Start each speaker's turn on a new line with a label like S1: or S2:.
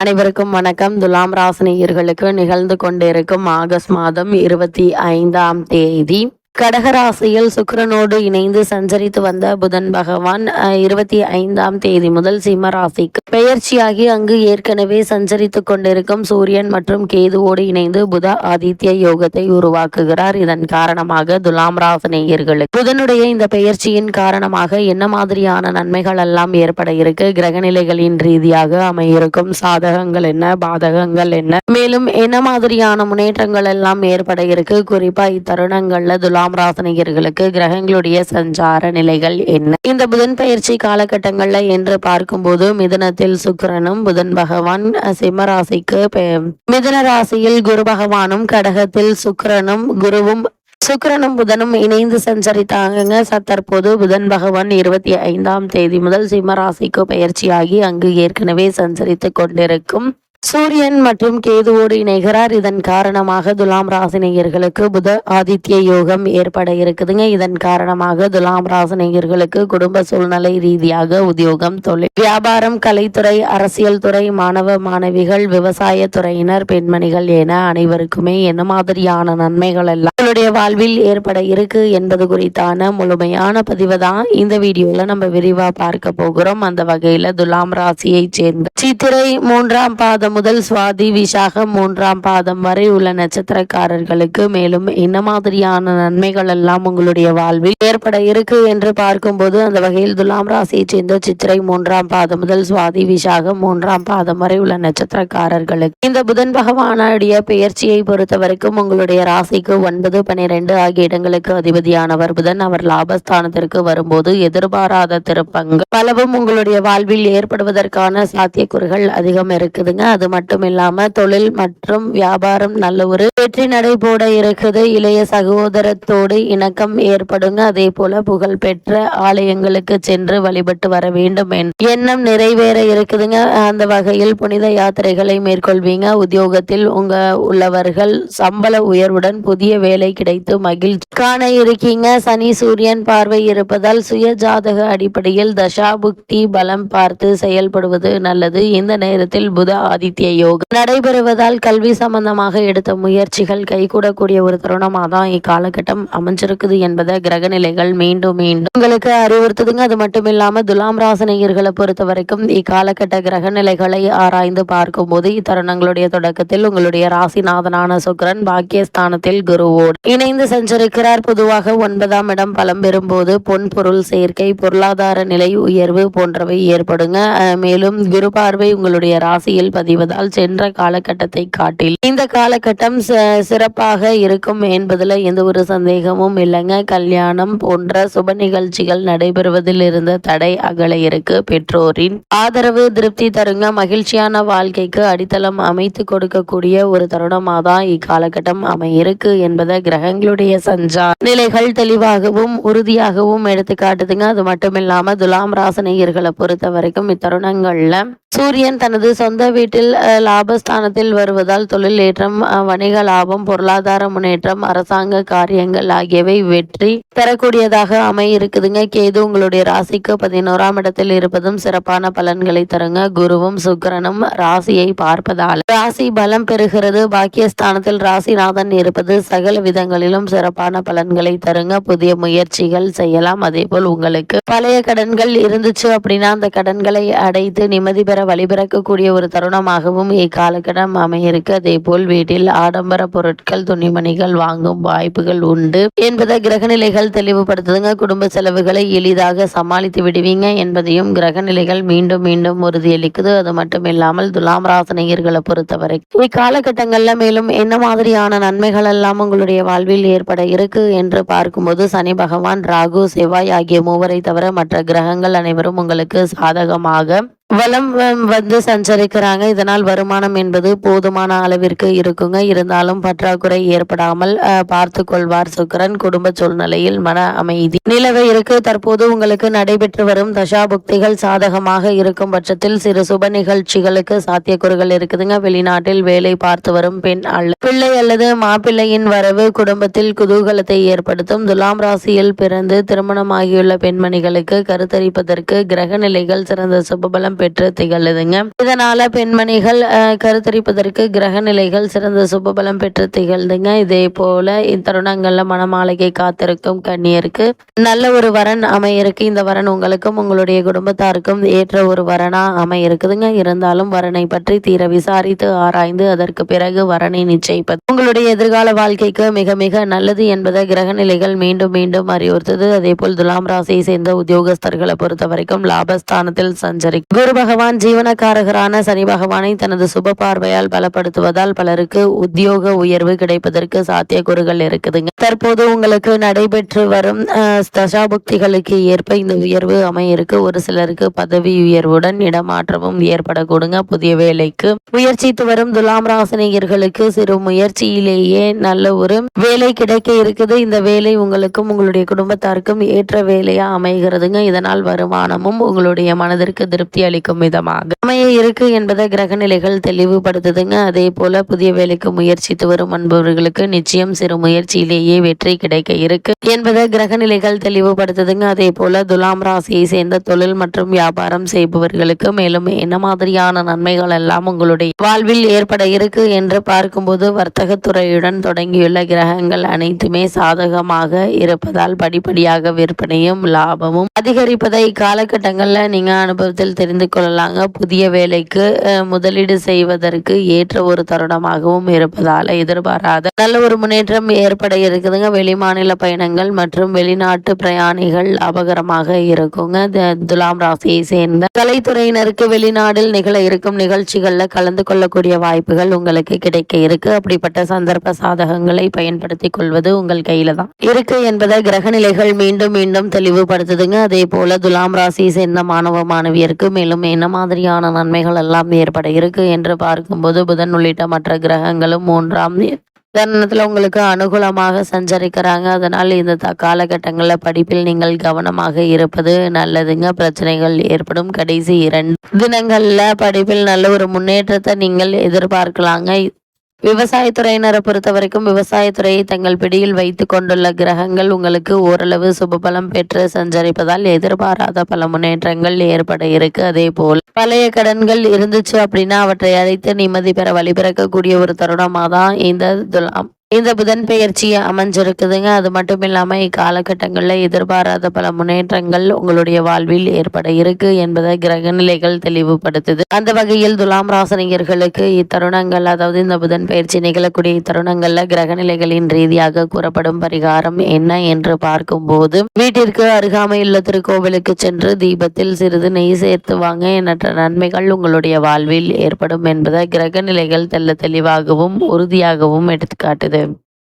S1: அனைவருக்கும் வணக்கம். துலாம் ராசினியர்களுக்கு நிகழ்ந்து கொண்டிருக்கும் ஆகஸ்ட் மாதம் இருபத்தி ஐந்தாம் தேதி. கடகராசியில் சுக்கரனோடு இணைந்து சஞ்சரித்து வந்த புதன் பகவான் இருபத்தி ஐந்தாம் தேதி முதல் சிம்ம ராசிக்கு. பெயர்ச்சியாகி அங்கு ஏற்கனவே சஞ்சரித்துக் கொண்டிருக்கும் சூரியன் மற்றும் கேதுவோடு இணைந்து புத ஆதித்ய யோகத்தை உருவாக்குகிறார். இதன் காரணமாக துலாம் ராசினியர்களுக்கு புதனுடைய இந்த பெயர்ச்சியின் காரணமாக என்ன மாதிரியான நன்மைகள் எல்லாம் ஏற்பட இருக்கு? கிரகநிலைகளின் ரீதியாக அமையிருக்கும் சாதகங்கள் என்ன? பாதகங்கள் என்ன? மேலும் என்ன மாதிரியான முன்னேற்றங்கள் எல்லாம் ஏற்பட இருக்கு? குறிப்பா இத்தருணங்கள்ல துலாம் ராசினியர்களுக்கு கிரகங்களுடைய சஞ்சார நிலைகள் என்ன? இந்த புதன் பயிற்சி காலகட்டங்கள்ல என்று பார்க்கும்போது மிதனத்தில் சுக்கிரனும் புதன் பகவான் அஹ், சிம்ம ராசிக்கு பெ- ராசியில் குரு பகவானும் கடகத்தில் சுக்கிரனும் குருவும் சுக்கரனும் புதனும் இணைந்து சஞ்சரித்தாங்க ச- தற்போது புதன் பகவான் இருபத்தி ஐந்தாம் தேதி முதல் சிம்மராசிக்கு பயிற்சியாகி அங்கு ஏற்கனவே சஞ்சரித்து கொண்டிருக்கும் சூரியன் மற்றும் கேதுவோடு இணைகிறார். இதன் காரணமாக துலாம் ராசினியர்களுக்கு புத ஆதித்ய யோகம் ஏற்பட இருக்குதுங்க. இதன் காரணமாக துலாம் ராசினியர்களுக்கு குடும்ப சூழ்நிலை ரீதியாக உத்தியோகம் தொழில் வியாபாரம் கலைத்துறை அரசியல் துறை மாணவ மாணவிகள் விவசாய துறையினர் பெண்மணிகள் என அனைவருக்குமே என்ன மாதிரியான நன்மைகள் எல்லாம் உங்களுடைய வாழ்வில் ஏற்பட இருக்கு என்பது குறித்தான முழுமையான பதிவு தான் இந்த வீடியோல நம்ம விரிவா பார்க்க போகிறோம். அந்த வகையில துலாம் ராசியை சேர்ந்த சித்திரை மூன்றாம் பாதம் முதல் சுவாதி விசாகம் மூன்றாம் பாதம் வரை உள்ள நட்சத்திரக்காரர்களுக்கு மேலும் என்ன மாதிரியான நன்மைகள் எல்லாம் உங்களுடைய வாழ்வில் ஏற்பட இருக்கு என்று பார்க்கும்போது அந்த வகையில் துலாம் ராசியை சேர்ந்த சித்திரை மூன்றாம் பாதம் முதல் சுவாதி விசாகம் மூன்றாம் பாதம் வரை உள்ள நட்சத்திரக்காரர்களுக்கு இந்த புதன் பகவானுடைய பெயர்ச்சியை பொறுத்த வரைக்கும் உங்களுடைய ராசிக்கு ஒன்பது பனிரெண்டு ஆகிய இடங்களுக்கு அதிபதியானவர் புதன். அவர் லாபஸ்தானத்திற்கு வரும்போது எதிர்பாராத திருப்பங்கள் பலவும் உங்களுடைய வாழ்வில் ஏற்படுவதற்கான சாத்தியக்கூறுகள் அதிகம் இருக்குதுங்க. அது மட்டும் இல்லாம தொழில் மற்றும் வியாபாரம் நல்ல ஒரு வெற்றி நடை போட இருக்குது. இளைய சகோதரத்தோடு இணக்கம் ஏற்படுங்க. அதே போல புகழ் பெற்ற ஆலயங்களுக்கு சென்று வழிபட்டு வர வேண்டும் எண்ணம் நிறைவேற இருக்குதுங்க. அந்த வகையில் புனித யாத்திரைகளை மேற்கொள்வீங்க. உத்தியோகத்தில் உங்க உள்ளவர்கள் சம்பள உயர்வுடன் புதிய வேலை கிடைத்து மகிழ்ச்சி காண இருக்கீங்க. சனி சூரியன் பார்வை இருப்பதால் சுய ஜாதக அடிப்படையில் தசாபுக்தி பலம் பார்த்து செயல்படுவது நல்லது. இந்த நேரத்தில் புத ஆதி ஆதித்ய யோகம். நடைபெறுவதால் கல்வி சம்பந்தமாக எடுத்த முயற்சிகள் கைகூடக்கூடிய ஒரு தருணமாக தான் இக்காலகட்டம் அமைஞ்சிருக்குது என்பதை கிரகநிலைகள் மீண்டும் மீண்டும் உங்களுக்கு அறிவுறுத்துதுங்க. அது மட்டும் இல்லாம துலாம் ராசனையர்களை பொறுத்த வரைக்கும் இக்காலகட்ட கிரகநிலைகளை ஆராய்ந்து பார்க்கும்போது இத்தருணங்களுடைய தொடக்கத்தில் உங்களுடைய ராசிநாதனான சுக்ரன் பாக்கியஸ்தானத்தில் குருவோடு இணைந்து சஞ்சரிக்கிறார் பொதுவாக ஒன்பதாம் இடம் பலம் பெறும்போது பொன் பொருள் சேர்க்கை பொருளாதார நிலை உயர்வு போன்றவை ஏற்படுங்க. மேலும் குரு பார்வை உங்களுடைய ராசியில் பதிவு செய்வதால் சென்ற காலகட்டத்தை காட்டில் இந்த காலகட்டம் சிறப்பாக இருக்கும் என்பதுல எந்த ஒரு சந்தேகமும் இல்லைங்க. கல்யாணம் போன்ற சுப நிகழ்ச்சிகள் நடைபெறுவதில் இருந்த தடை அகல இருக்கு. பெற்றோரின் ஆதரவு திருப்தி தருங்க மகிழ்ச்சியான வாழ்க்கைக்கு அடித்தளம் அமைத்து கொடுக்கக்கூடிய ஒரு தருணமாக தான் இக்காலகட்டம் அமையிருக்கு என்பதை கிரகங்களுடைய சஞ்சார் நிலைகள் தெளிவாகவும் உறுதியாகவும் எடுத்து காட்டுதுங்க அது மட்டும் துலாம் ராசனையர்களை பொறுத்த வரைக்கும் இத்தருணங்கள்ல சூரியன் தனது சொந்த வீட்டில் லாபஸ்தானத்தில் வருவதால் தொழில் ஏற்றம் வணிக லாபம் பொருளாதார முன்னேற்றம் அரசாங்க காரியங்கள் ஆகியவை வெற்றி தரக்கூடியதாக அமைய இருக்குதுங்க கேது உங்களுடைய ராசிக்கு பதினோராம் இடத்தில் இருப்பதும் சிறப்பான பலன்களை தருங்க. குருவும் சுக்கரனும் ராசியை பார்ப்பதால் ராசி பலம் பெறுகிறது. பாக்கியஸ்தானத்தில் ராசிநாதன் இருப்பது சகல விதங்களிலும் சிறப்பான பலன்களை தருங்க. புதிய முயற்சிகள் செய்யலாம். அதே போல் உங்களுக்கு பழைய கடன்கள் இருந்துச்சு அப்படின்னா அந்த கடன்களை அடைத்து நிம்மதி பெற வழிபிறக்கக்கூடிய ஒரு தருணமாகவும் இக்காலகட்டம் அமையிருக்கு. அதே போல் வீட்டில் ஆடம்பர பொருட்கள் துணிமணிகள் வாங்கும் வாய்ப்புகள் உண்டு. என்பதை கிரகநிலைகள் தெளிவுபடுத்துதுங்க. குடும்ப செலவுகளை எளிதாக சமாளித்து விடுவீங்க என்பதையும் கிரகநிலைகள் மீண்டும் மீண்டும் உறுதியளிக்குது. அது மட்டும் இல்லாமல் துலாம் ராசனையர்களை பொறுத்தவரை. இக்காலகட்டங்கள்ல மேலும் என்ன மாதிரியான நன்மைகள் எல்லாம் உங்களுடைய வாழ்வில் ஏற்பட இருக்கு என்று பார்க்கும்போது சனி பகவான் ராகு செவ்வாய் ஆகிய மூவரை தவிர மற்ற கிரகங்கள் அனைவரும் உங்களுக்கு சாதகமாக வலம் வந்து சஞ்சரிக்கிறாங்க. இதனால் வருமானம் என்பது போதுமான அளவிற்கு இருக்குங்க. இருந்தாலும் பற்றாக்குறை ஏற்படாமல் பார்த்து கொள்வார் சுக்கிரன். குடும்ப சூழ்நிலையில் மன அமைதி நிலவ இருக்கு. தற்போது உங்களுக்கு நடைபெற்று வரும் தசாபுக்திகள் சாதகமாக இருக்கும் பட்சத்தில் சிறு சுப நிகழ்ச்சிகளுக்கு சாத்தியக்கூறுகள் இருக்குதுங்க. வெளிநாட்டில் வேலை பார்த்து வரும் பெண் அல்ல பிள்ளை அல்லது மாப்பிள்ளையின் வரவு குடும்பத்தில் குதூகலத்தை ஏற்படுத்தும். துலாம் ராசியில் பிறந்து திருமணமாகியுள்ள பெண்மணிகளுக்கு கருத்தரிப்பதற்கு கிரக நிலைகள் சிறந்த சுபபலம் பெற்று திகழுதுங்க. இதனால பெண்மணிகள் கருத்தரிப்பதற்கு கிரக நிலைகள் சிறந்த சுபபலம் பெற்று திகழ்துங்க. இதே போல இத்தருணங்கள்ல மனமாளிகை காத்திருக்கும் கண்ணியருக்கு நல்ல ஒரு வரன் அமையிருக்கு. இந்த வரன் உங்களுக்கும் உங்களுடைய குடும்பத்தாருக்கும் ஏற்ற ஒரு வரனா அமையிருக்குதுங்க. இருந்தாலும் வரனை பற்றி தீர விசாரித்து ஆராய்ந்து அதற்கு பிறகு வரனை நிச்சயிப்பது. உங்களுடைய எதிர்கால வாழ்க்கைக்கு மிக மிக நல்லது என்பதை கிரக நிலைகள் மீண்டும் மீண்டும் அறிவுறுத்தது. அதே போல் துலாம் ராசியை சேர்ந்த உத்தியோகஸ்தர்களை பொறுத்த வரைக்கும் லாபஸ்தானத்தில் சஞ்சரி குரு பகவான் ஜீவனக்காரகரான சனி பகவானை தனது சுப பார்வையால் பலப்படுத்துவதால் பலருக்கு உத்தியோக உயர்வு கிடைப்பதற்கு சாத்தியக்கூறுகள் இருக்குதுங்க. தற்போது உங்களுக்கு நடைபெற்று வரும் தசாபுக்திகளுக்கு ஏற்ப இந்த உயர்வு அமையிருக்கு ஒரு சிலருக்கு பதவி உயர்வுடன் இடமாற்றமும் ஏற்படக்கூடுங்க. புதிய வேலைக்கு முயற்சித்து வரும் துலாம் ராசினியர்களுக்கு சிறு முயற்சியிலேயே நல்ல ஒரு வேலை கிடைக்க இருக்குது. இந்த வேலை உங்களுக்கும் உங்களுடைய குடும்பத்தாருக்கும் ஏற்ற வேலையா அமைகிறதுங்க. இதனால் வருமானமும் உங்களுடைய மனதிற்கு திருப்தி அளிக்கும் விதமாக. அமைய இருக்கு என்பதை கிரக நிலைகள் தெளிவுபடுத்துதுங்க. அதே போல புதிய வேலைக்கு முயற்சித்து வரும் அன்பவர்களுக்கு நிச்சயம் சிறு முயற்சியிலேயே வெற்றி கிடைக்க இருக்கு என்பதை கிரக நிலைகள் தெளிவுபடுத்துதுங்க. அதே போல துலாம் ராசியை சேர்ந்த தொழில் மற்றும் வியாபாரம் செய்பவர்களுக்கு மேலும் என்ன மாதிரியான நன்மைகள் எல்லாம் உங்களுடைய வாழ்வில் ஏற்பட இருக்கு என்று பார்க்கும்போது வர்த்தகத்துறையுடன் தொடங்கியுள்ள கிரகங்கள் அனைத்துமே சாதகமாக இருப்பதால் படிப்படியாக விற்பனையும் லாபமும் அதிகரிப்பதை காலகட்டங்கள்ல நீங்க அனுபவத்தில் தெரிந்து கொள்ளலாங்க புதிய வேலைக்கு முதலீடு செய்வதற்கு ஏற்ற ஒரு தருணமாகவும் இருப்பதால எதிர்பாராத நல்ல ஒரு முன்னேற்றம் ஏற்பட இருக்குதுங்க. வெளிமாநில பயணங்கள் மற்றும் வெளிநாட்டு பிரயாணிகள் லாபகரமாக இருக்குங்க. துலாம் ராசியை சேர்ந்த கலைத்துறையினருக்கு வெளிநாடில் நிகழ இருக்கும் நிகழ்ச்சிகளில் கலந்து கொள்ளக்கூடிய வாய்ப்புகள் உங்களுக்கு கிடைக்க இருக்கு. அப்படிப்பட்ட சந்தர்ப்ப சாதகங்களை பயன்படுத்திக் கொள்வது உங்கள் கையில தான் இருக்கு என்பதை கிரக நிலைகள் மீண்டும் மீண்டும் தெளிவுபடுத்துதுங்க. அதே போல துலாம் ராசியை சேர்ந்த மாணவ மாணவியருக்கு மேல் மேலும் என்ன மாதிரியான நன்மைகள் எல்லாம் ஏற்பட இருக்கு என்று பார்க்கும்போது புதன் உள்ளிட்ட மற்ற கிரகங்களும் மூன்றாம் தருணத்தில் உங்களுக்கு அனுகூலமாக சஞ்சரிக்கிறாங்க. அதனால் இந்த காலகட்டங்களில் படிப்பில் நீங்கள் கவனமாக இருப்பது நல்லதுங்க. பிரச்சனைகள் ஏற்படும். கடைசி இரண்டு தினங்களில் படிப்பில் நல்ல ஒரு முன்னேற்றத்தை நீங்கள் எதிர்பார்க்கலாங்க. விவசாயத்துறையினரை பொறுத்த வரைக்கும் விவசாயத்துறையை தங்கள் பிடியில் வைத்து கொண்டுள்ள கிரகங்கள் உங்களுக்கு ஓரளவு சுபபலம் பெற்று சஞ்சரிப்பதால் எதிர்பாராத பல முன்னேற்றங்கள் ஏற்பட இருக்கு. அதே போல் பழைய கடன்கள் இருந்துச்சு அப்படின்னா அவற்றை அழைத்து நிம்மதி பெற வழிபிறக்கக்கூடிய ஒரு தருணமாக தான் இந்த துலாம் இந்த புதன் பெயர்ச்சி அமைஞ்சிருக்குதுங்க. அது மட்டும் இல்லாமல் இக்காலகட்டங்களில் எதிர்பாராத பல முன்னேற்றங்கள் உங்களுடைய வாழ்வில் ஏற்பட இருக்கு என்பதை கிரக நிலைகள் தெளிவுபடுத்துது. அந்த வகையில் துலாம் ராசனிகர்களுக்கு இத்தருணங்கள் அதாவது இந்த புதன் பயிற்சி நிகழக்கூடிய இத்தருணங்கள்ல கிரக நிலைகளின் ரீதியாக கூறப்படும் பரிகாரம் என்ன என்று பார்க்கும்போது வீட்டிற்கு அருகாமையுள்ள திருக்கோவிலுக்கு சென்று தீபத்தில் சிறிது நெய் சேர்த்து வாங்க எண்ணற்ற நன்மைகள் உங்களுடைய வாழ்வில் ஏற்படும் என்பதை கிரக நிலைகள் தெல்ல தெளிவாகவும் உறுதியாகவும் எடுத்துக்காட்டுது.